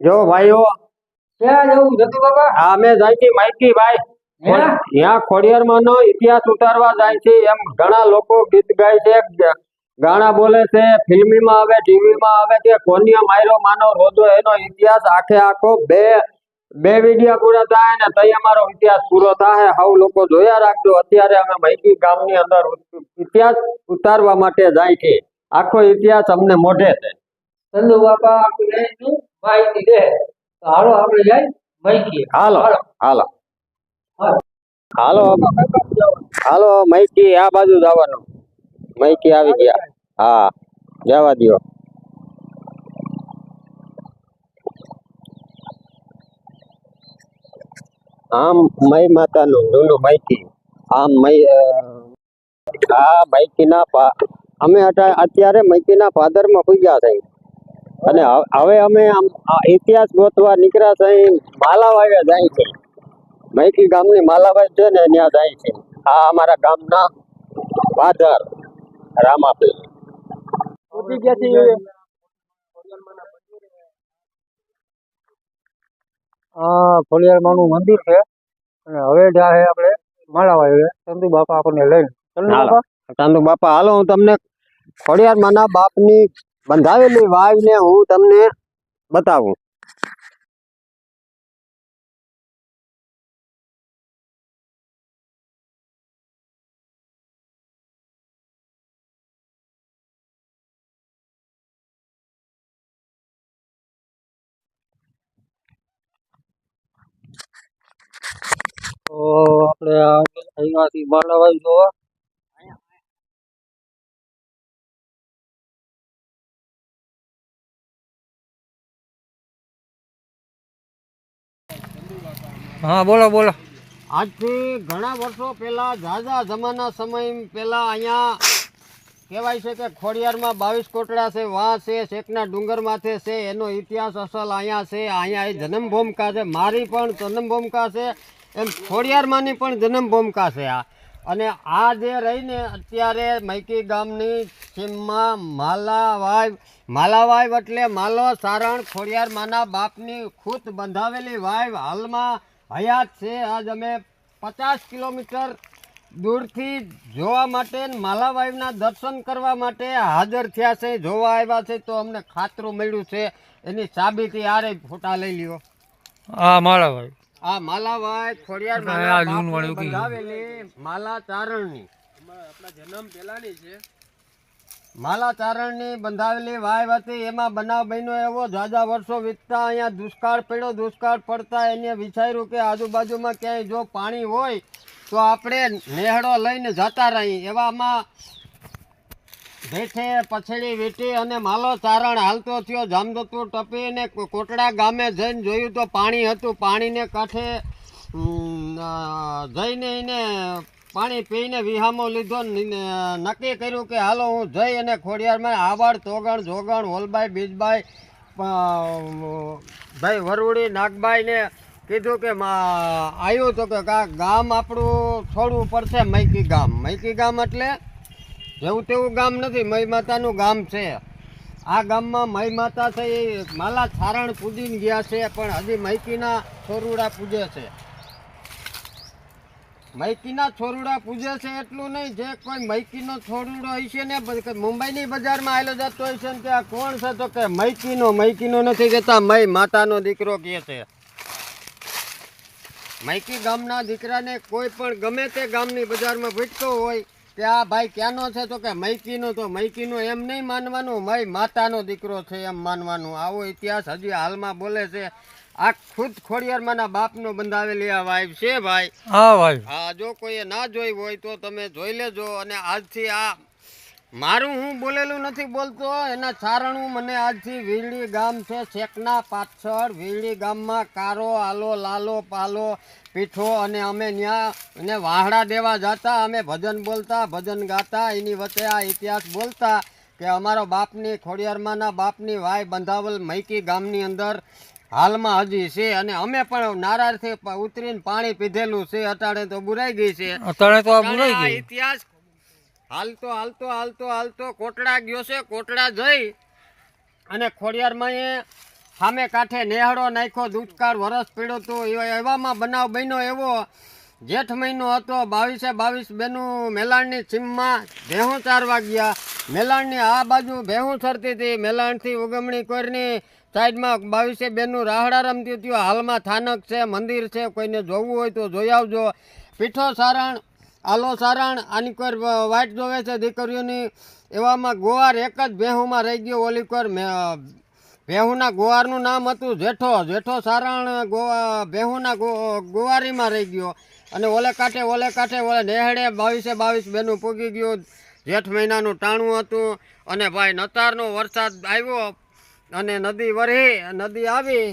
જો ભાઈઓ. ક્યાં જવું જતું બાબા અમે જાય છે માઇકી ભાઈ? ત્યાં ખોડિયારમાં નો ઇતિહાસ ઉતારવા જાય છે. એમ ઘણા લોકો ગીત ગાય છે ગાણા બોલે છે. ફિલ્મીમાં આવે ટીવીમાં આવે કે કોન્યા માયરો માનો રોજો એનો ઇતિહાસ આખે આખો બે બે વિડિયા પૂરા થાય ને તઈ અમારો ઇતિહાસ પૂરો થાય. હવ લોકો જોયા રાખજો. અત્યારે અમે મૈકી ગામની અંદર ઇતિહાસ ઉતારવા માટે જાય છે. આખો ઇતિહાસ અમને મોઢે છે. ચંદુ બાપા. આપણે માહિતી દે તો હાલો આપણે જાય માહિતી હાલો હાલો. હાલો. હાલો. મૈકી આ બાજુ જવાનું. મૈકી આવી ગયા. હા જવા દ્યો. આમ મય માતાનું જૂનું મૈકી. આમ મય આ મૈકીના અમે અત્યારે મૈકીના ફાધરમાં પૂજ્યા છે. અને હવે અમે આમ ઇતિહાસ ગોતવા નીકળ્યા છે માલાવાગે જાય છે. મૈકી ગામની માલાવાડ છે ને ત્યાં જાય છે. આ અમારા ગામના પાદર રામાપીર. આ ખોડિયારમાંનું મંદિર છે. અને હવે જાય આપણે માળાવાય ચંદુ બાપા આપણને લઈને. ચંદુ બાપા? ચાંદુ બાપા હાલો હું તમને ખોડિયાર માના બાપની બંધાવેલી વાવ ને હું તમને બતાવું. તો આપણે અહીંયાથી માળાવાય જોવા હા, બોલો બોલો. આજથી ઘણા વર્ષો પહેલા ઝાઝા જમાના સમય પહેલા અહીંયા કહેવાય છે કે ખોડિયારમાં બાવીસ કોટડા છે વાં છે શેકના ડુંગર માથે છે, એનો ઇતિહાસ અસલ અહીંયા છે. અહીંયા એ જન્મભૂમિકા છે. મારી પણ જન્મભૂમિકા છે, એમ ખોડિયારમાંની પણ જન્મભૂમિકા છે આ. અને આ જે રહીને અત્યારે મૈકી ગામની સીમમાં માલાવાય માલાવાય એટલે માલો સારણ ખોડિયાર માના બાપની ખૂત બંધાવેલી વાય હાલમાં હયાત છે આજ અમે પચાસ કિલોમીટર દૂરથી જોવા માટે ને માલાવાઈના દર્શન કરવા માટે હાજર થયા છે જોવા આવ્યા છે તો અમને ખાતરું મળ્યું છે. એની સાબિતી આરે ફોટા લઈ લ્યો. હા માળાવાય આ માલાવાઈ ખોડિયાર આ માના જૂનું બાપની વાળું કીધું. બંધાવેલી માલા ચારણની માલા ચારણની બંધાવેલી વાય હતી એમાં બનાવ બન્યો એવો જાજા વર્ષો વીતતા અહીંયા દુષ્કાળ પડ્યો, દુષ્કાળ પડતા એને વિચાર્યું કે આજુબાજુમાં ક્યાંય જો પાણી હોય તો આપણે નેહડો લઈને જતા રહી એવામાં ભેઠે પછડી વીટી અને માલો ચારણ હાલતો થયો જામદતું ટપીને કોટડા ગામે જઈને જોયું તો પાણી હતું પાણીને કાંઠે જઈને એને પાણી પીને વિહામો લીધો નક્કી કર્યું કે હાલો હું જઈ અને ખોડિયારમાં આવાડ તોગણ જોગણ હોલબાઈ બીજબાઈ અ, ભાઈ વરુડી નાગભાઈને કીધું કે આવ્યું તો કે ગામ આપણું છોડવું પડશે મૈકી ગામ. મૈકી ગામ એટલે જેવું તેવું ગામ નથી મય માતાનું ગામ છે. આ ગામમાં મય માતા છે એ માલા છારણ પૂજીને ગયા છે પણ હજી મૈકીના છોરુડા પૂજે છે. મૈકીના છોરુડા પૂજે છે એટલું નહીં. જે કોઈ મૈકીનો છોરુડો હશે ને મુંબઈની બજારમાં આવેલો જતો હશે ને આ કોણ છે? તો કે મૈકીનો મૈકીનો નથી કહેતા, મય માતાનો દીકરો કહે છે. મૈકી ગામના દીકરાને કોઈ પણ ગમે તે ગામની બજારમાં ભટતો હોય, કે આ ભાઈ ક્યાંનો છે? તો કે મૈકીનો તો મૈકીનો એમ નહીં માનવાનું, મય માતાનો દીકરો છે એમ માનવાનું. આવો ઇતિહાસ હજી હાલમાં બોલે છે. આ ખુદ ખોડિયારમાંના બાપનો બંધાવેલી આ વાઈફ છે ભાઈ. હા ભાઈ હા જો કોઈએ ના જોઈ હોય તો તમે જોઈ લેજો અને આજથી આ મારું હું બોલેલું નથી બોલતો એના ચારણું મને આજથી વીરડી ગામ છે શેકના પાછળ. વીરડી ગામમાં કારો આલો લાલો પાલો પીઠો અને અમે ત્યાં એને વાહડા દેવા જતા અમે ભજન બોલતા ભજન ગાતા એની વચ્ચે આ ઇતિહાસ બોલતા કે અમારો બાપની ખોડિયારમાંના બાપની વાય બંધાવલ મૈકી ગામની અંદર હાલમાં હજી છે અને અમે પણ નારાજથી પ- ઉતરીને પાણી પીધેલું છે. અટાણે તો બુરાઈ ગઈ છે. અત્યારે તો અટાણે બુરાઈ ગઈ. ઇતિહાસ હાલતો હાલતો હાલતો હાલતો કોટડા ગયો છે કોટડા જઈ અને ખોડિયારમાં એ સામે કાંઠે નેહડો નાખ્યો દુષ્કાળ વરસ પીડ્યો તો એવા- એવામાં બનાવ બન્યો એવો. જેઠ મહિનો હતો બાવીસે બાવીસ બેનું મેલાણની સીમમાં ભેહું ચારવા ગયા. મેલાણની આ બાજુ ભેહું સરતી હતી. મેલાણથી ઉગમણી કોરની સાઈડમાં બાવીસે બેનનું રાહડા રમતી હતી. હાલમાં થાનક છે, મંદિર છે, કોઈને જોવું હોય તો જોઈ આવજો. પીઠો સારણ, આલો સારણ આની કોર વાઇટ જોવે છે દીકરીઓની. એવામાં ગોવાર એક જ ભેહુમાં રહી ગયો ઓલી કોર ભેહુના ગોવારનું નામ હતું જેઠો. જેઠો સારણ ગોવા, ભેહુના ગોવારીમાં રહી ગયો. અને ઓલે કાંઠે ઓલે કાંઠે, ઓલે નેહડે બાવીસે બાવીસ બેનું પૂગી ગયું. જેઠ મહિનાનું ટાણું હતું. અને ભાઈ નતારનો વરસાદ આવ્યો. અને નદી વરહી નદી આવી.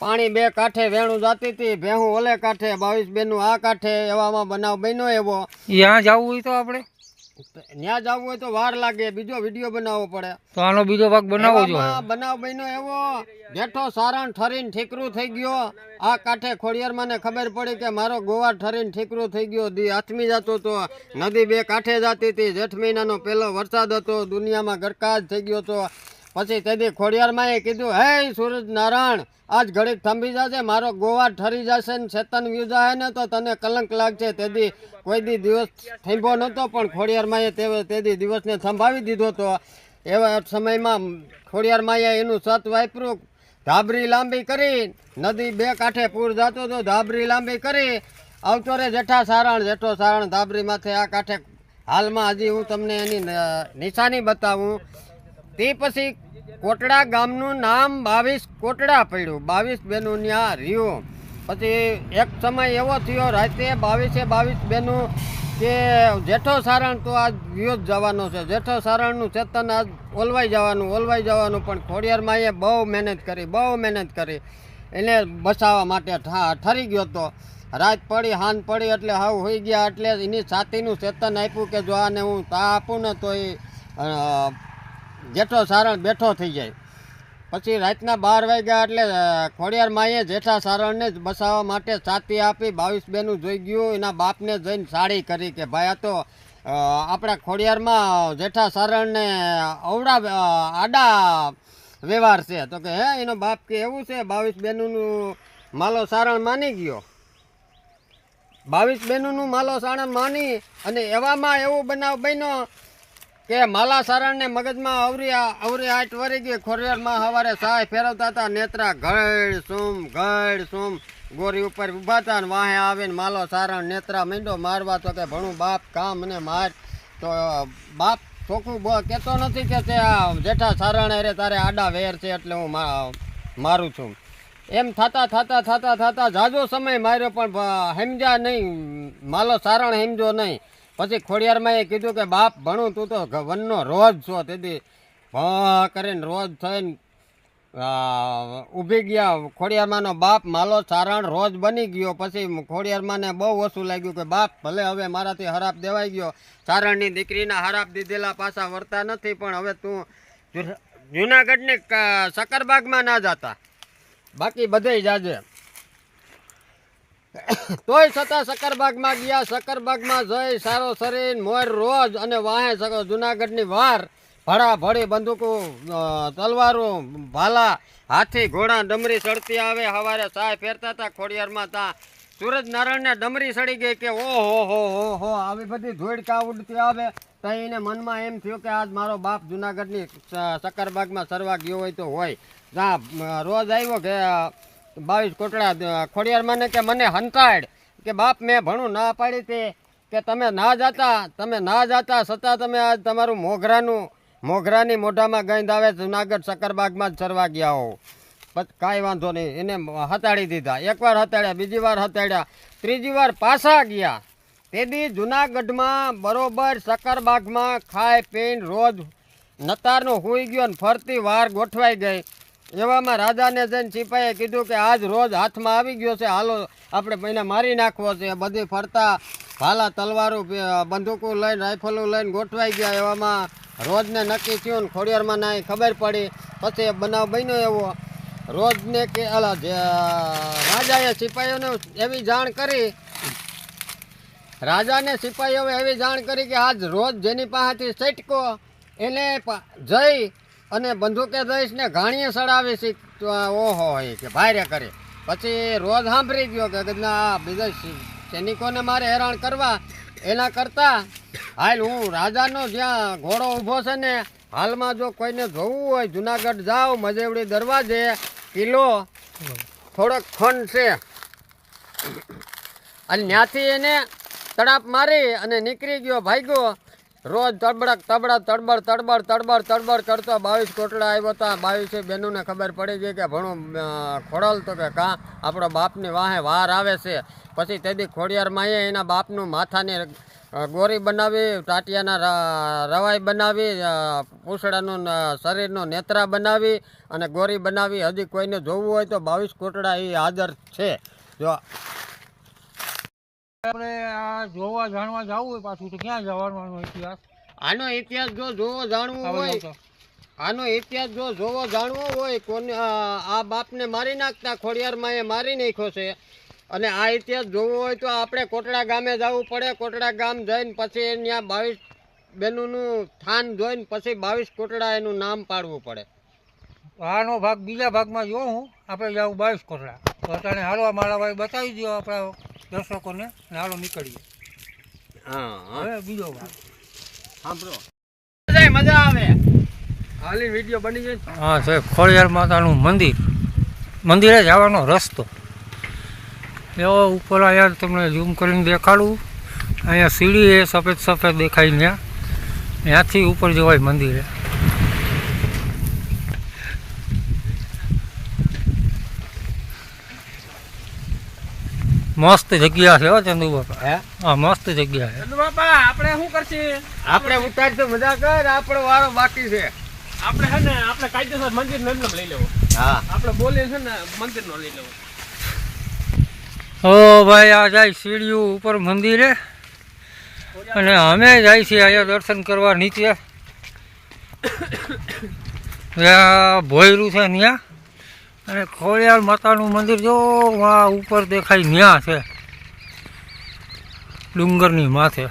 પાણી બે કાંઠે વેણું જાતી હતી ભેહું ઓલે કાંઠે બાવીસ બેનું આ કાંઠે એવામાં બનાવ બન્યો એવો. ત્યાં જવું હોય તો આપણે? ત્યાં જવું હોય તો વાર લાગે બીજો વીડિયો બનાવવો પડે. તો આનો બીજો ભાગ બનાવવો જોઈએ. બનાવ બન્યો એવો. જેઠો સારણ ઠરીને ઠીકરું થઈ ગયો. આ કાંઠે ખોડિયારમાં ને ખબર પડી કે મારો ગોવા ઠરીને ઠીકરું થઈ ગયો. દી હાથમી જતો હતો નદી બે કાંઠે જતી હતી. જેઠ મહિનાનો પહેલો વરસાદ હતો. દુનિયામાં ગરકાજ થઈ ગયો હતો. પછી તેથી ખોડિયારમાં એ કીધું, હે સૂરજ નારાયણ, આજ ઘડીક થંભી જશે મારો ગોવા ઠરી જશે ને ચેતન વ્યુ જાય ને તો તને કલંક લાગશે. તેથી કોઈ દી દિવસ થંભો નહોતો, પણ ખોડિયારમાં તે તેથી દિવસને થંભાવી દીધો હતો એવા સમયમાં ખોડિયાર માયા એનું સત વાપર્યું, ધાબરી લાંબી કરી, નદી બે કાંઠે પૂર જતો હતો ધાબરી લાંબી કરી આવતો રે જેઠા સારણ, જેઠો સારણ ધાબરી માથે આ કાંઠે, હાલમાં હજી હું તમને એની નિશાની બતાવું. તે પછી કોટડા ગામનું નામ બાવીસ કોટડા પડ્યું. બાવીસ બેનું ત્યાં રહ્યું પછી એક સમય એવો થયો, રાતે બાવીસે બાવીસ બેનું કે જેઠો સારણ તો આજ યુદ્ધ જવાનો છે. જેઠો સારણનું ચેતન આજ ઓલવાઈ જવાનું ઓલવાઈ જવાનું, પણ ખોડિયારમાં એ બહુ મહેનત કરી, બહુ મહેનત કરી. એને બસાવવા માટે ઠરી ગયો તો. રાત પડી હાન પડી, એટલે હાવ હોઈ ગયા, એટલે એની છાતીનું ચેતન આપ્યું કે જો આને હું તા આપું ને તો એ જેઠો સારણ બેઠો થઈ જાય. પછી રાતના બાર વાગ્યા એટલે ખોડિયાર માએ જેઠા સારણને જ બસાવવા માટે છાતી આપી, બાવીસ બેનું જોઈ ગયું, એના બાપને જઈને સાડી કરી કે, ભાઈ, આ તો આપણા ખોડિયારમાં જેઠા સારણને અવડા આડા વ્યવહાર છે. તો કે, હે, એનો બાપ કે એવું છે, બાવીસ બેનુંનું માલો સારણ માની ગયો. બાવીસ બેનુંનું માલો સારણ માની અને એવામાં એવું બનાવ બન્યો કે માલા સારણને મગજમાં અવરી અવરી આટ વરી ગઈ. ખોરિયારમાં સવારે સાય ફેરવતા હતા. નેત્રા ઘડ સુમ ઘડ સુમ ગોરી ઉપર ઊભા હતા ને વાહે આવીને માલો સારણ નેત્રા મીંડો મારવા તો કે ભણું બાપ કામ ને માર. તો બાપ ચોખ્ખું બ કહેતો નથી કે તે જેઠા સારણ અરે તારે આડા વેર છે એટલે હું મા- મારું છું. એમ થતા થતા થતા થતા જાજો સમય માર્યો પણ હેમજા નહીં. માલો સારણ હેમજો નહીં. પછી ખોડિયારમાં એ કીધું કે, બાપ, ભણું તું તો વનનો રોજ છો. તેથી ભ કરીને રોજ થઈને ઊભી ગયા. ખોડિયારમાંનો બાપ માલો સારણ રોજ બની ગયો. પછી ખોડિયારમાંને બહુ ઓછું લાગ્યું કે, બાપ, ભલે હવે મારાથી હરાપ દેવાઈ ગયો. સારણની દીકરીના હરાપ દીધેલા પાછા વર્તા નથી, પણ હવે તું જુનાગઢની સકરબાગમાં ના જાતા. બાકી બધે જાજે. તોય છતાં સકરબાગમાં ગયા સકરબાગમાં જઈ, સારો શરીર, મોર રોજ અને વાહે સક- જુનાગઢની વાર. ભડા ભડી બંદૂકો તલવારો, ભાલા, હાથી, ઘોડા, ડમરી સડતી આવે સવારે ચાય ફેરતા હતા, ખોડિયારમાં ત્યાં સૂરજનારાયણને ડમરી સડી ગઈ કે, ઓહો, હો હો હો, આવી બધી ધોળકા ઉડતી આવે? તો એને મનમાં એમ થયું કે, આજ મારો બાપ જુનાગઢની સકરબાગમાં સરવા ગયો હોય તો હોય. જ્યાં રોજ આવ્યો કે બાવીસ કોટડા ખોડિયાર ખોડિયારમાં ને કે મને હંતાડ કે બાપ મેં ભણું ના પાડી તે, કે તમે ના જાતા, તમે ના જાતા, છતાં તમે આજ તમારું મોઘરાનું, મોઘરાની મોઢામાં ગંધ આવે, જુનાગઢ સકરબાગમાં જ ચરવા ગયા હો પછી કાંઈ વાંધો નહીં, એને હતાડી દીધા. એકવાર હતાડ્યા, બીજી વાર હતાડ્યા, ત્રીજી વાર પાછા ગયા. તેથી જુનાગઢમાં બરોબર સકરબાગમાં ખાઈ પીને રોજ નતારનો હોઈ ગયો ને ફરતી વાર ગોઠવાઈ ગઈ. એવામાં રાજાને જઈને સિપાહીએ કીધું કે આજ રોજ હાથમાં આવી ગયો છે, હાલો આપણે એને મારી નાખવો છે. બધી ફરતા ભાલા, તલવારો બંદૂકો લઈને રાઇફલો લઈને ગોઠવાઈ ગયા. એવામાં રોજને નક્કી થયું ને ખોડિયારમાં ના ખબર પડી. પછી બનાવ બન્યો એવો. રોજને કે રાજાએ સિપાહીઓને એવી જાણ કરી. રાજાને સિપાહીઓએ એવી જાણ કરી કે આજ રોજ જેની પાસેથી સટકો, એને જઈ અને બંદૂકે દઈશ ને ઘાણીએ સડાવી ઓહો હોય કે ભારે કરે. પછી રોજ સાંભળી ગયો કે ના બીજા સૈનિકોને મારે હેરાન કરવા. એના કરતાં હાલ હું રાજાનો જ્યાં ઘોડો ઊભો છે ને, હાલમાં જો કોઈને જોવું હોય, જુનાગઢ જાઓ, મજેવડી દરવાજે, કિલ્લો, થોડોક ખંડ છે. અને ત્યાંથી એને તડાપ મારી અને નીકળી ગયો, ભાગ્યો. રોજ તડબડક તબડક તડબડ તડબડ તડબડ તડબડ કરતો બાવીસ કોટડા આવ્યો હતા બાવીસે બહેનોને ખબર પડી ગઈ કે ભણું ખોડલ તો કે કાં, આપણો બાપની વાહે વાર આવે છે. પછી તેથી ખોડિયારમાં એના બાપનું માથાની ગોરી બનાવી, ટાટિયાના રવાઈ બનાવી પૂંછડાનું શરીરનું નેત્રા બનાવી અને ગોરી બનાવી. હજી કોઈને જોવું હોય તો બાવીસ કોટડા એ હાજર છે. જો આપણે આ જોવા જાણવા જવું હોય પાછું તો ક્યાં જવાનું ઇતિહાસ? આનો ઇતિહાસ જો જોવો જાણવો હોય આનો ઇતિહાસ જો જોવો જાણવો હોય કોને આ બાપને મારી નાખતા ખોડિયારમાં એ મારી નાખ્યો છે. અને આ ઇતિહાસ જોવો હોય તો આપણે કોટડા ગામે જવું પડે. કોટડા ગામ જઈને પછી ત્યાં બાવીસ બેનોનું થાન જોઈને પછી બાવીસ કોટડા એનું નામ પાડવું પડે. આનો ભાગ બીજા ભાગમાં જો હું. આપણે જવું બાવીસ કોટડા. તો અત્યારે હાલવા ભાઈ બતાવી દો આપણા દર્શકોને નાળો નીકળીએ. હા હવે બીજો ભાગ સાંભળો. મજા આવે. હાલી વીડિયો બની જાય હા ખોડિયાર માતાનું મંદિર. મંદિરે જવાનો રસ્તો. એવો ઉપર અહીંયા તમને ઝૂમ કરીને દેખાડું. અહીંયા સીડી એ સફેદ સફેદ દેખાય ત્યાં ત્યાંથી ઉપર જવાય મંદિરે. મસ્ત જગ્યા છે હો ચંદુ બાપા હે? હા મસ્ત જગ્યા છે. બાપા આપણે શું કરશે? આપણે ઉતારશું મજા કર આપણો વારો બાકી છે. આપણે છે ને આપણે કાયદેસર મંદિર નો એમને લઈ લેવો. હા. આપણે બોલીએ છે ને મંદિર નો લઈ લેવો. ઓ ભાઈ આ જાય સીડીઓ ઉપર મંદિરે. અને અમે જાય છીએ અહીંયા દર્શન કરવા નીચે. ભોયરું છે ત્યાં. અને ખોડિયાર માતાનું મંદિર જો આ ઉપર દેખાય ત્યાં છે ડુંગરની માથે.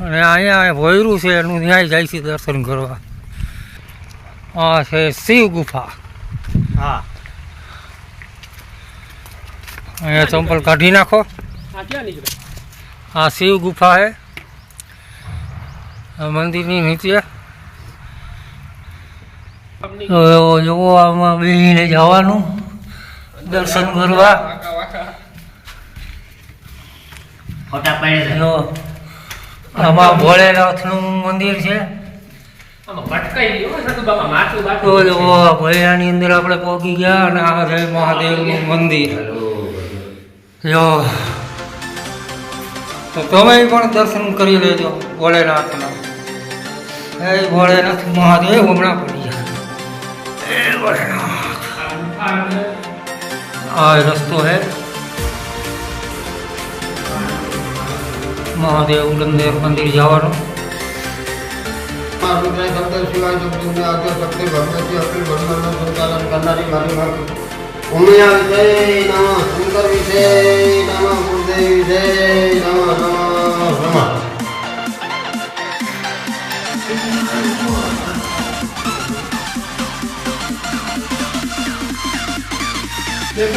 અને અહીંયા ભોયરું છે એનું ત્યાં જાય છે દર્શન કરવા. આ છે શિવ ગુફા. હા. અહીંયા ચંપલ કાઢી નાખો. હા ક્યાં નીકળે? આ શિવ ગુફા છે. આ મંદિરની નીચે. જોવો આમાં બેસીને જવાનું દર્શન કરવા. જો આમાં ભોળેનાથનું મંદિર છે. તો બાટું જો અંદર આપણે પહોંચી ગયા અને આ છે મહાદેવનું મંદિર. જો તો તમે પણ દર્શન કરી લેજો ભોળેનાથના. હે ભોળેનાથ મહાદેવ હમણાં આ રસ્તો હે મહાદેવ ગંદેવ મંદિર જવાનો સંચાલન કરનારી મારી ઉમિયા વિજય નમઃ શંકર વિજય નમઃ ગુરુદેવ વિજય નમઃ નમ નમઃ હાલો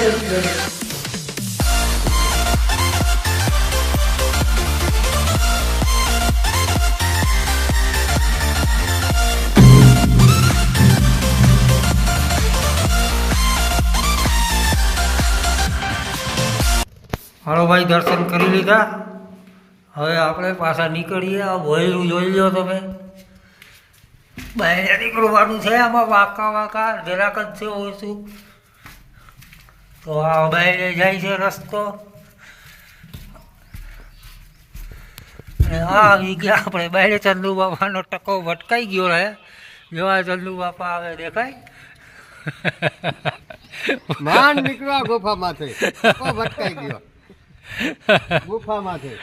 ભાઈ, દર્શન કરી લીધા. હવે આપણે પાછા નીકળીએ. આ વહેલું જોઈ લો તમે. બહેર નીકળવાનું છે આમાં વાંકા વાંકા, જરાક જ છે ઓછું. તો આ બહાર જાય છે રસ્તો. આ આવી ગયા આપણે બાયડે ચંદુ બાપાનો ટકો ભટકાઈ ગયો રહે જેવા ચંદુ બાપા આવે દેખાય. માંડ નીકળવા ગુફામાંથી. ભટકાઈ ગયો. ગુફામાંથી.